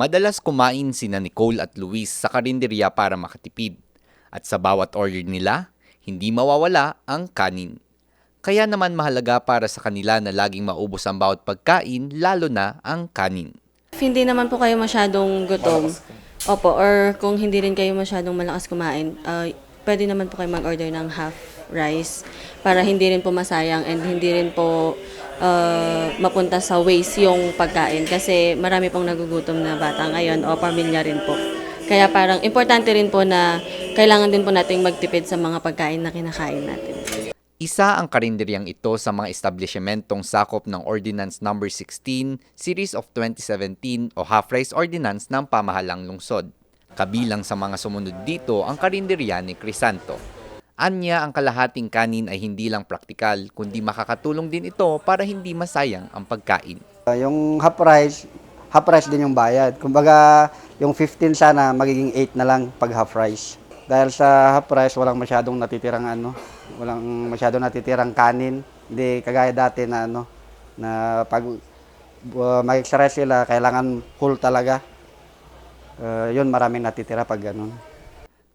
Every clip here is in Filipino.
Madalas kumain sina Nicole at Luis sa karinderya para makatipid. At sa bawat order nila, hindi mawawala ang kanin. Kaya naman mahalaga para sa kanila na laging maubos ang bawat pagkain, lalo na ang kanin. If hindi naman po kayo masyadong gutom, opo, or kung hindi rin kayo masyadong malakas kumain, ah, pwede naman po kayo mag-order ng half rice para hindi rin po masayang and hindi rin po ah, mapunta sa waste yung pagkain kasi marami pong nagugutom na bata ngayon o pamilya rin po. Kaya parang importante rin po na kailangan din po nating magtipid sa mga pagkain na kinakain natin. Isa ang karinderyang ito sa mga establishmentong sakop ng Ordinance No. 16, Series of 2017 o Half-Rice Ordinance ng Pamahalang Lungsod. Kabilang sa mga sumunod dito ang karinderya ni Crisanto. Anya ang kalahating kanin ay hindi lang praktikal, kundi makakatulong din ito para hindi masayang ang pagkain. Uh, yung half price, half price din yung bayad. Kumbaga, yung 15 sana, magiging 8 na lang pag half price. Dahil sa half price, walang masyadong natitirang ano, walang masyadong natitirang kanin. Hindi kagaya dati na ano, na pag uh, mag-exercise sila, kailangan full talaga. Uh, yun, maraming natitira pag ganun.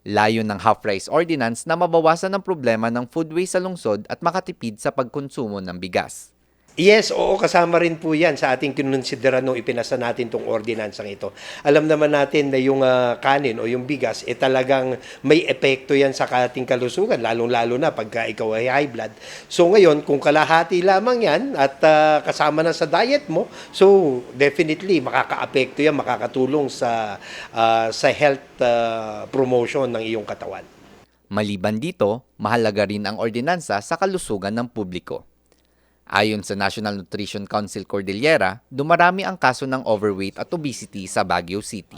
Layo ng half-rice ordinance na mabawasan ang problema ng food waste sa lungsod at makatipid sa pagkonsumo ng bigas. Yes, oo, kasama rin po yan sa ating kinonsidera nung ipinasa natin tong ordinansang ito. Alam naman natin na yung ah, kanin o yung bigas, eh talagang may epekto yan sa ating kalusugan, lalong-lalo na pagka ikaw ay high blood. So ngayon, kung kalahati lamang yan at ah, kasama na sa diet mo, so definitely makakaapekto yan, makakatulong sa, ah, sa health ah, promotion ng iyong katawan. Maliban dito, mahalaga rin ang ordinansa sa kalusugan ng publiko. Ayon sa National Nutrition Council Cordillera, dumarami ang kaso ng overweight at obesity sa Baguio City.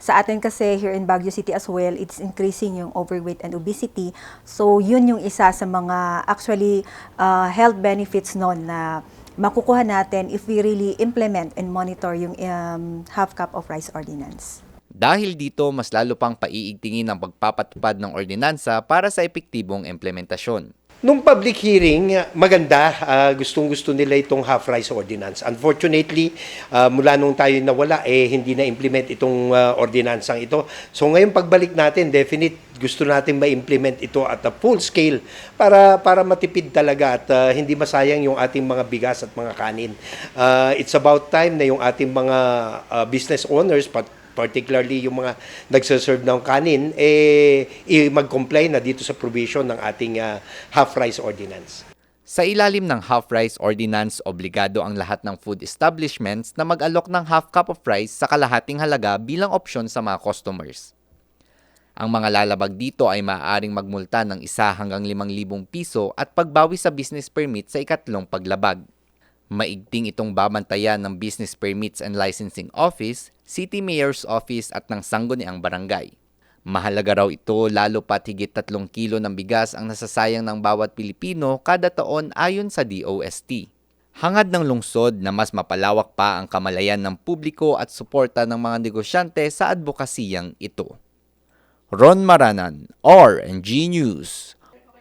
Sa atin kasi here in Baguio City as well, it's increasing yung overweight and obesity. So yun yung isa sa mga actually uh, health benefits noon na makukuha natin if we really implement and monitor yung um, half cup of rice ordinance. Dahil dito, mas lalo pang paiigtingin ang pagpapatupad ng ordinansa para sa epektibong implementasyon. Nung public hearing, maganda, uh, gustong-gusto nila itong half-rice ordinance. Unfortunately, uh, mula nung tayo nawala, eh, hindi na-implement itong uh, ordinansang ito. So ngayon pagbalik natin, definite gusto natin ma-implement ito at a full scale para para matipid talaga at uh, hindi masayang yung ating mga bigas at mga kanin. Uh, it's about time na yung ating mga uh, business owners, pat particularly yung mga nagsaserve ng kanin, eh, i- mag-comply na dito sa provision ng ating ah, half-rice ordinance. Sa ilalim ng half-rice ordinance, obligado ang lahat ng food establishments na mag-alok ng half cup of rice sa kalahating halaga bilang opsyon sa mga customers. Ang mga lalabag dito ay maaaring magmulta ng isa hanggang 5,000 piso at pagbawi sa business permit sa ikatlong paglabag. Maigting itong babantayan ng Business Permits and Licensing Office, City Mayor's Office at ng Sangguniang Barangay. Mahalaga raw ito lalo pat higit 3 kilo ng bigas ang nasasayang ng bawat Pilipino kada taon ayon sa DOST. Hangad ng lungsod na mas mapalawak pa ang kamalayan ng publiko at suporta ng mga negosyante sa advokasiyang ito. Ron Maranan, R&G News,